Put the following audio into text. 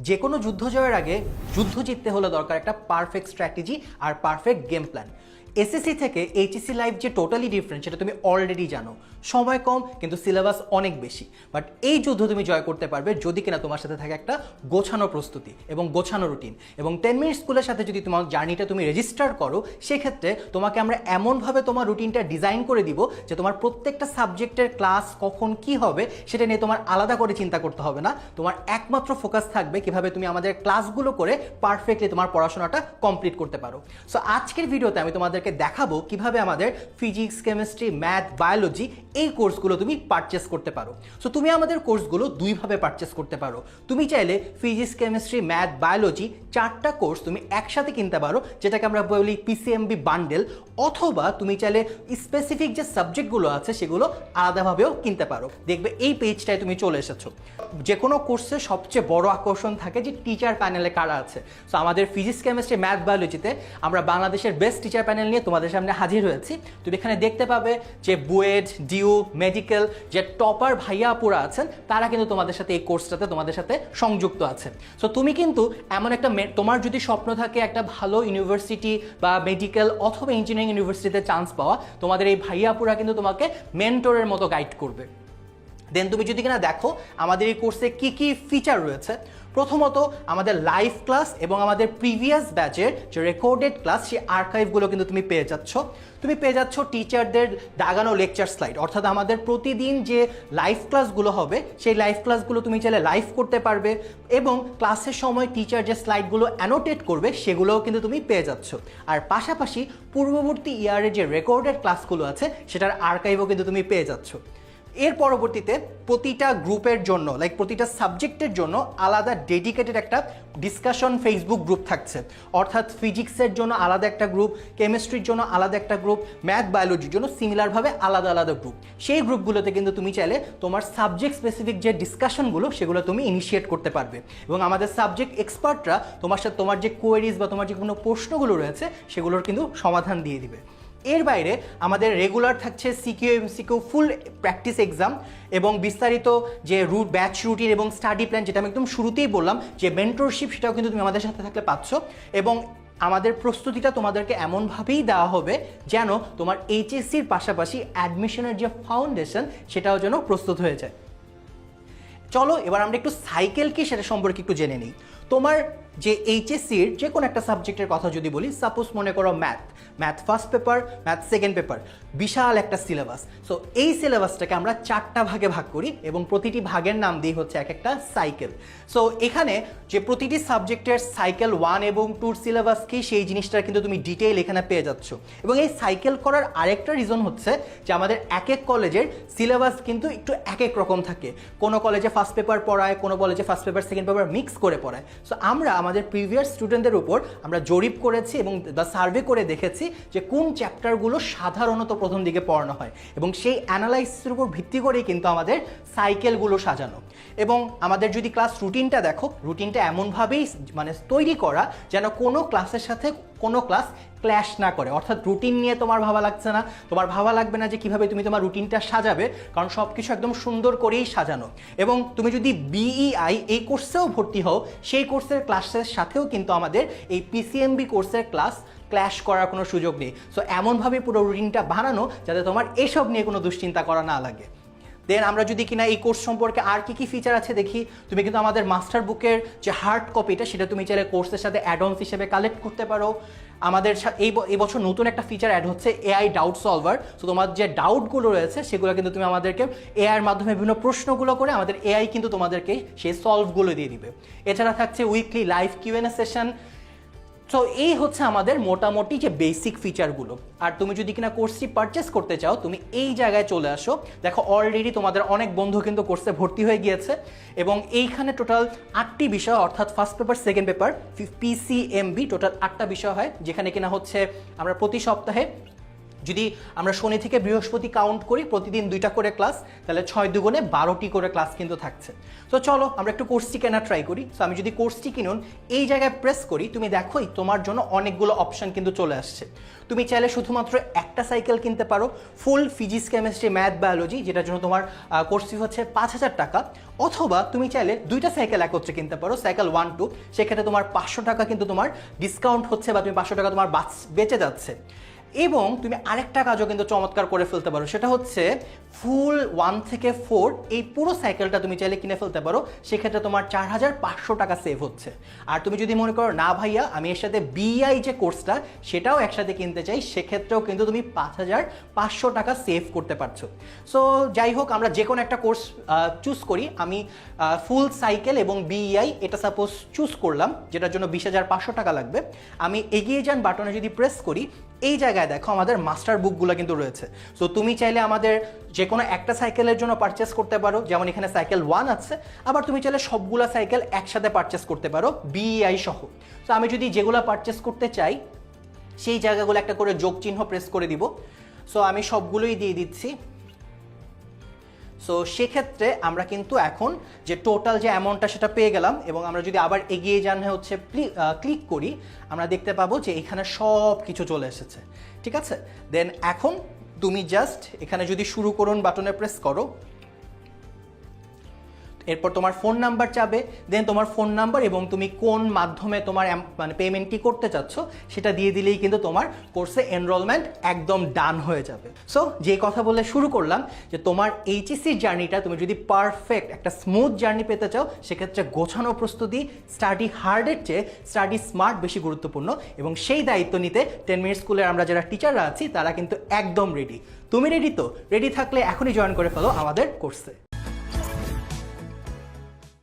যে কোনো যুদ্ধ জয়ের আগে যুদ্ধ জিততে হলে দরকার একটা পারফেক্ট স্ট্র্যাটেজি আর পারফেক্ট গেম প্ল্যান এসএসসি থেকে এইচএসসি লাইফ যে টোটালি ডিফারেন্ট সেটা তুমি অলরেডি জানো। সময় কম, কিন্তু সিলেবাস অনেক বেশি। বাট এই যুদ্ধ তুমি জয় করতে পারবে যদি কিনা তোমার সাথে থাকে একটা গোছানো প্রস্তুতি এবং গোছানো রুটিন এবং টেন মিনিট স্কুলের সাথে যদি তোমার জার্নিটা তুমি রেজিস্টার করো, সেক্ষেত্রে তোমাকে আমরা এমনভাবে তোমার রুটিনটা ডিজাইন করে দিব যে তোমার প্রত্যেকটা সাবজেক্টের ক্লাস কখন কি হবে, সেটা নিয়ে তোমার আলাদা করে চিন্তা করতে হবে না। তোমার একমাত্র ফোকাস থাকবে কীভাবে তুমি আমাদের ক্লাসগুলো করে পারফেক্টলি তোমার পড়াশোনাটা কমপ্লিট করতে পারো। সো আজকের ভিডিওতে আমি তোমাদেরকে দেখাবো কীভাবে আমাদের ফিজিক্স কেমিস্ট্রি ম্যাথ বায়োলজি এই কোর্সগুলো তুমি পারচেস করতে পারো। সো তুমি আমাদের কোর্সগুলো দুইভাবে পারচেস করতে পারো। তুমি চাইলে ফিজিক্স কেমিস্ট্রি ম্যাথ বায়োলজি চারটা কোর্স তুমি একসাথে কিনতে পারো, যেটাকে আমরা বলি পিসিএমবি বান্ডেল অথবা তুমি চাইলে স্পেসিফিক যে সাবজেক্টগুলো আছে সেগুলো আলাদাভাবেও কিনতে পারো। দেখবে এই পেজটায় তুমি চলে এসেছ। যে কোনো কোর্সে সবচেয়ে বড় আকর্ষণ থাকে যে টিচার প্যানেলে কারা আছে। সো আমাদের ফিজিক্স কেমিস্ট্রি ম্যাথ বায়োলজিতে আমরা বাংলাদেশের বেস্ট টিচার প্যানেল নিয়ে তোমাদের সামনে হাজির হয়েছি। তুমি এখানে দেখতে পাবে যে বুয়েট, ডিউ, মেডিকেল, যে টপার ভাইয়া আপুরা আছেন, তারা কিন্তু তোমাদের সাথে এই কোর্সটাতে তোমাদের সাথে সংযুক্ত আছে। সো তুমি কিন্তু এমন একটা তোমার যদি স্বপ্ন থাকে একটা ভালো ইউনিভার্সিটি বা মেডিকেল অথবা ইঞ্জিনিয়ারিং ইউনিভার্সিটিতে চান্স পাওয়া, তোমাদের এই ভাইয়া আপুরা কিন্তু তোমাকে মেন্টরের মতো গাইড করবে। দেন তুমি যদি কিনা দেখো, আমাদের এই কোর্সে কি কি ফিচার রয়েছে, প্রথমত আমাদের লাইভ ক্লাস এবং আমাদের প্রিভিয়াস ব্যাচের যে রেকর্ডেড ক্লাস সেই আর্কাইভগুলো কিন্তু তুমি পেয়ে যাচ্ছ। তুমি পেয়ে যাচ্ছ টিচারদের দাগানো লেকচার স্লাইড অর্থাৎ আমাদের প্রতিদিন যে লাইভ ক্লাসগুলো হবে, সেই লাইভ ক্লাসগুলো তুমি চাইলে লাইভ করতে পারবে এবং ক্লাসের সময় টিচার যে স্লাইডগুলো অ্যানোটেট করবে, সেগুলোও কিন্তু তুমি পেয়ে যাচ্ছ। আর পাশাপাশি পূর্ববর্তী ইয়ারের যে রেকর্ডেড ক্লাসগুলো আছে, সেটার আর্কাইভও কিন্তু তুমি পেয়ে যাচ্ছ। এর পরবর্তীতে প্রতিটা গ্রুপের জন্য লাইক প্রতিটা সাবজেক্টের জন্য আলাদা ডেডিকেটেড একটা ডিসকাশন ফেসবুক গ্রুপ থাকছে। অর্থাৎ ফিজিক্সের জন্য আলাদা একটা গ্রুপ কেমিস্ট্রির জন্য আলাদা একটা গ্রুপ ম্যাথ বায়োলজির জন্য সিমিলারভাবে আলাদা আলাদা গ্রুপ সেই গ্রুপগুলোতে কিন্তু তুমি চাইলে তোমার সাবজেক্ট স্পেসিফিক যে ডিসকাশনগুলো সেগুলো তুমি ইনিশিয়েট করতে পারবে। এবং আমাদের সাবজেক্ট এক্সপার্টরা তোমার সাথে তোমার যে কোয়েরিজ বা তোমার যে কোনো প্রশ্নগুলো রয়েছে, সেগুলোর কিন্তু সমাধান দিয়ে দিবে। এর বাইরে আমাদের রেগুলার থাকছে CQ MCQ full practice exam এবং বিস্তারিত যে রুট ব্যাচ রুটিন এবং স্টাডি প্ল্যান যেটা আমি একদম শুরুতেই বললাম, যে মেন্টরশিপ সেটাও কিন্তু তুমি আমাদের সাথে থাকলে পাচ্ছ এবং আমাদের প্রস্তুতিটা তোমাদেরকে এমনভাবেই দেওয়া হবে যেন তোমার এইচএসসির পাশাপাশি অ্যাডমিশনের যে ফাউন্ডেশন সেটাও যেন প্রস্তুত হয়ে যায়। চলো এবার আমরা একটু সাইকেল কি সেটা সম্পর্কে একটু জেনে নিই। তোমার যে এইচএসসির যে কোনো একটা সাবজেক্টের কথা যদি বলি সাপোজ মনে করো math math first paper math second paper বিশাল একটা সিলেবাস সো এই সিলেবাসটাকে আমরা চারটা ভাগে ভাগ করি এবং প্রতিটি ভাগের নাম দিই হচ্ছে এক একটা সাইকেল সো এখানে যে প্রতিটি সাবজেক্টের সাইকেল ওয়ান এবং টুর সিলেবাস কি, সেই জিনিসটা কিন্তু তুমি ডিটেইল এখানে পেয়ে যাচ্ছ। এবং এই সাইকেল করার আরেকটা রিজন হচ্ছে যে আমাদের এক এক কলেজের সিলেবাস কিন্তু একটু এক এক রকম থাকে। কোনো কলেজে ফার্স্ট পেপার পড়ায়, কোনো কলেজে first paper second paper mix করে পড়ায়। সো আমরা আমাদের প্রিভিয়াস স্টুডেন্টদের উপর আমরা জরিপ করেছি এবং বা সার্ভে করে দেখেছি যে কোন চ্যাপ্টারগুলো সাধারণত প্রথম দিকে পড়ানো হয়। এবং সেই অ্যানালাইসিসের উপর ভিত্তি করেই কিন্তু আমাদের সাইকেলগুলো সাজানো। এবং আমাদের যদি ক্লাস রুটিনটা দেখো রুটিনটা এমনভাবেই মানে তৈরি করা যেন কোনো ক্লাসের সাথে কোনো ক্লাস ক্ল্যাশ না করে। অর্থাৎ রুটিন নিয়ে তোমার ভাবা লাগছে না। তোমার ভাবা লাগবে না যে কীভাবে তুমি তোমার রুটিনটা সাজাবে, কারণ সব কিছু একদম সুন্দর করেই সাজানো। এবং তুমি যদি বিইআই এই কোর্সেও ভর্তি হও, সেই কোর্সের ক্লাসের সাথেও কিন্তু আমাদের এই পিসিএমবি কোর্সের ক্লাস ক্ল্যাশ করার কোনো সুযোগ নেই। সো এমনভাবে পুরো রুটিনটা বানানো যাতে তোমার এসব নিয়ে কোনো দুশ্চিন্তা করা না লাগে। দেন আমরা যদি কিনা এই কোর্স সম্পর্কে আর কি কি ফিচার আছে দেখি, তুমি কিন্তু আমাদের মাস্টার বুকের যে হার্ড কপিটা সেটা তুমি চাইলে কোর্সের সাথে অ্যাডঅনস হিসেবে কালেক্ট করতে পারো। আমাদের এই এই বছর নতুন একটা ফিচার অ্যাড হচ্ছে এআই ডাউট সলভার সো তোমার যে ডাউটগুলো রয়েছে, সেগুলো কিন্তু তুমি আমাদেরকে এআইয়ের মাধ্যমে বিভিন্ন প্রশ্নগুলো করে আমাদের এআই কিন্তু তোমাদেরকে সেই সলভগুলো দিয়ে দিবে। এছাড়া থাকছে weekly live Q and A session so এই হচ্ছে আমাদের মোটামুটি যে বেসিক ফিচারগুলো আর তুমি যদি কিনা কোর্সটি পারচেস করতে চাও, তুমি এই জায়গায় চলে আসো। দেখো অলরেডি তোমাদের অনেক বন্ধু কিন্তু কোর্সে ভর্তি হয়ে গিয়েছে। এবং এইখানে টোটাল আটটি বিষয়, অর্থাৎ first paper second paper PCMB total আটটা বিষয় হয়, যেখানে কিনা হচ্ছে আমরা প্রতি সপ্তাহে যদি আমরা শনি থেকে বৃহস্পতি কাউন্ট করি, প্রতিদিন দুইটা করে ক্লাস তাহলে ছয় দুগুণে বারোটি করে ক্লাস কিন্তু থাকছে। তো চলো, আমরা একটু কোর্সটি কেনা ট্রাই করি। তো আমি যদি কোর্সটি কিনুন, এই জায়গায় প্রেস করি, তুমি দেখোই তোমার জন্য অনেকগুলো অপশন কিন্তু চলে আসছে। তুমি চাইলে শুধুমাত্র একটা সাইকেল কিনতে পারো full physics chemistry math biology যেটার জন্য তোমার কোর্স ফি হচ্ছে পাঁচ হাজার টাকা। অথবা তুমি চাইলে দুইটা সাইকেল একত্রে কিনতে পারো সাইকেল ওয়ান টু সেক্ষেত্রে তোমার পাঁচশো টাকা কিন্তু তোমার ডিসকাউন্ট হচ্ছে বা তুমি পাঁচশো টাকা তোমার বাচ বেঁচে যাচ্ছে। এবং তুমি আরেকটা কাজও কিন্তু চমৎকার করে ফেলতে পারো। সেটা হচ্ছে ফুল ওয়ান থেকে ফোর এই পুরো সাইকেলটা তুমি চাইলে কিনে ফেলতে পারো। সেক্ষেত্রে তোমার চার হাজার পাঁচশো টাকা সেভ হচ্ছে। আর তুমি যদি মনে করো, না ভাইয়া, আমি এর সাথে বিআই যে কোর্সটা সেটাও একসাথে কিনতে চাই সেক্ষেত্রেও কিন্তু তুমি পাঁচ হাজার পাঁচশো টাকা সেভ করতে পারছ। সো যাই হোক, আমরা যে কোনো একটা কোর্স চুজ করি। আমি ফুল সাইকেল এবং বিইআই এটা সাপোজ চুজ করলাম, যেটার জন্য বিশ হাজার পাঁচশো টাকা লাগবে। আমি এগিয়ে যান বাটনে যদি প্রেস করি, এই জায়গায় দেখো, আমাদের মাস্টার বুকগুলো কিন্তু রয়েছে। সো তুমি চাইলে আমাদের যে কোনো একটা সাইকেলের জন্য পারচেস করতে পারো, যেমন এখানে সাইকেল ওয়ান আছে, আবার তুমি চাইলে সবগুলো সাইকেল একসাথে পারচেস করতে পারো বিআই সহ। তো আমি যদি যেগুলো পারচেস করতে চাই, সেই জায়গাগুলো একটা করে যোগ চিহ্ন প্রেস করে দিব। সো আমি সবগুলোই দিয়ে দিচ্ছি। সো সেক্ষেত্রে আমরা কিন্তু এখন যে টোটাল যে অ্যামাউন্টটা সেটা পেয়ে গেলাম এবং আমরা যদি আবার এগিয়ে যান হচ্ছে ক্লিক করি, আমরা দেখতে পাবো যে এখানে সব কিছু চলে এসেছে। ঠিক আছে? দেন এখন তুমি জাস্ট এখানে যদি শুরু করুন বাটনে প্রেস করো। এরপর তোমার ফোন নাম্বার চাবে দেন তোমার ফোন নাম্বার এবং তুমি কোন মাধ্যমে তোমার মানে পেমেন্টটি করতে চাচ্ছ, সেটা দিয়ে দিলেই কিন্তু তোমার কোর্সে এনরোলমেন্ট একদম ডান হয়ে যাবে। সো যে কথা বলে শুরু করলাম, যে তোমার এইচএসসি জার্নিটা তুমি যদি পারফেক্ট একটা স্মুথ জার্নি পেতে চাও, সেক্ষেত্রে গোছানো প্রস্তুতি স্টাডি হার্ডের চেয়ে স্টাডি স্মার্ট বেশি গুরুত্বপূর্ণ এবং সেই দায়িত্ব নিতে টেন মিনিট স্কুলের আমরা যারা টিচাররা আছি, তারা কিন্তু একদম রেডি তুমি রেডি তো? রেডি থাকলে এখনই জয়েন করে ফেলো আমাদের কোর্সে